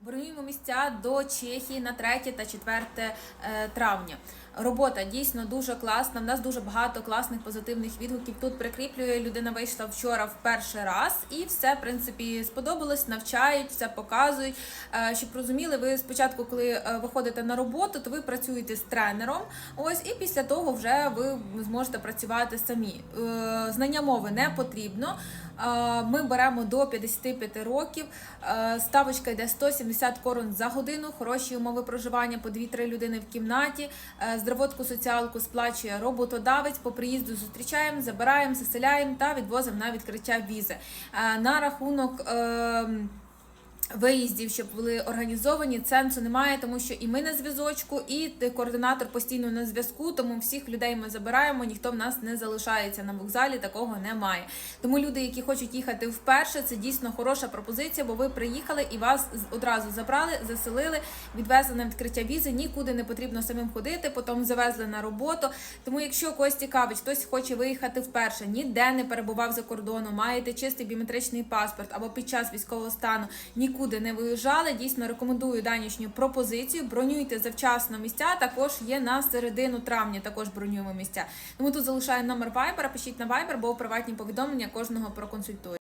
Бронюємо місця до Чехії на 3 та 4 е, травня. Робота дійсно дуже класна. В нас дуже багато класних позитивних відгуків. Тут прикріплює людина вийшла вчора в перший раз, і все в принципі сподобалось. Навчають, все показують. Е, Щоб розуміли, ви спочатку, коли е, виходите на роботу, то ви працюєте з тренером. Ось і після того вже ви зможете працювати самі. Знання мови не потрібно. Ми беремо до 55 років. Ставочка йде 170 корон за годину, хороші умови проживання по 2-3 людини в кімнаті. Е, Здравотку соціалку сплачує роботодавець. По приїзду зустрічаємо, забираємо, заселяємо та відвозимо на відкриття візи. Е, На рахунок. Виїздів, щоб були організовані, цензу немає, тому що і ми на зв'язочку, і координатор постійно на зв'язку. Тому всіх людей ми забираємо, ніхто в нас не залишається на вокзалі. Такого немає. Тому люди, які хочуть їхати вперше, це дійсно хороша пропозиція, бо ви приїхали і вас одразу забрали, заселили, відвезли на відкриття візи. Нікуди не потрібно самим ходити, потім завезли на роботу. Тому, якщо когось цікавить, хтось хоче виїхати вперше, ніде не перебував за кордоном, маєте чистий біометричний паспорт або під час військового стану нікуди не виїжджали. Дійсно рекомендую данішню пропозицію. Бронюйте завчасно місця. Також є на середину травня. Також бронюємо місця. Тому тут залишаю номер Viber, пишіть на Viber, бо приватні повідомлення кожного проконсультую.